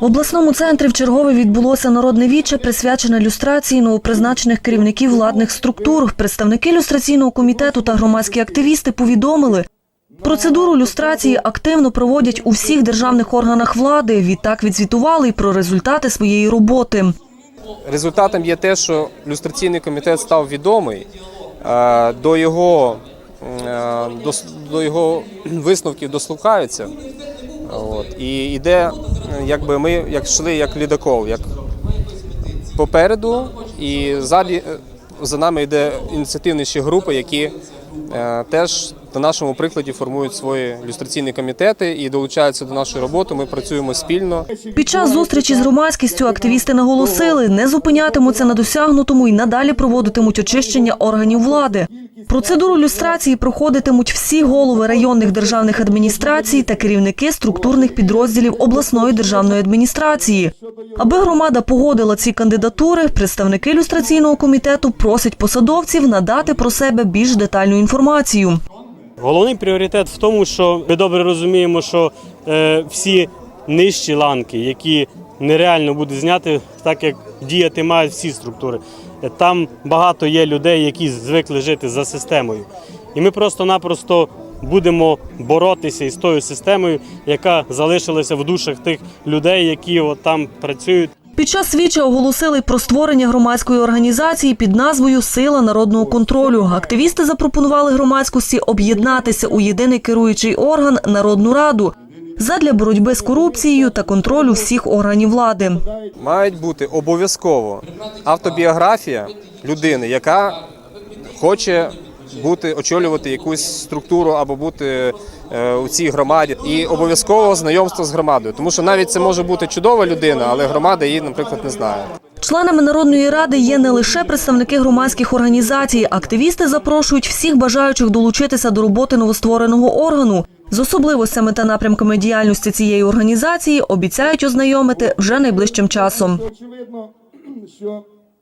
В обласному центрі в чергове відбулося народне віче, присвячене люстрації новопризначених керівників владних структур. Представники люстраційного комітету та громадські активісти повідомили, процедуру люстрації активно проводять у всіх державних органах влади. Відтак відзвітували й про результати своєї роботи. Результатом є те, що люстраційний комітет став відомий. Е, До його, е, до його висновків дослухаються. От. І йде, якби ми як йшли як лідокол, як попереду, і ззаді е, за нами йде ініціативніші групи, які е, теж на нашому прикладі формують свої люстраційні комітети і долучаються до нашої роботи. Ми працюємо спільно. Під час зустрічі з громадськістю активісти наголосили, не зупинятимуться на досягнутому і надалі проводитимуть очищення органів влади. Процедуру люстрації проходитимуть всі голови районних державних адміністрацій та керівники структурних підрозділів обласної державної адміністрації. Аби громада погодила ці кандидатури, представники люстраційного комітету просять посадовців надати про себе більш детальну інформацію. Головний пріоритет в тому, що ми добре розуміємо, що е, всі нижчі ланки, які нереально буде зняти, так як діяти мають всі структури. Там багато є людей, які звикли жити за системою. І ми просто-напросто будемо боротися із тою системою, яка залишилася в душах тих людей, які от там працюють. Під час свідча оголосили про створення громадської організації під назвою Сила народного контролю. Активісти запропонували громадськості об'єднатися у єдиний керуючий орган Народну раду задля боротьби з корупцією та контролю всіх органів влади. Мають бути обов'язково автобіографія людини, яка хоче бути очолювати якусь структуру або бути е, у цій громаді, і обов'язково знайомство з громадою, тому що навіть це може бути чудова людина, але громада її, наприклад, не знає. Членами народної ради є не лише представники громадських організацій. Активісти запрошують всіх бажаючих долучитися до роботи новоствореного органу. З особливостями та напрямками діяльності цієї організації обіцяють ознайомити вже найближчим часом. Очевидно, що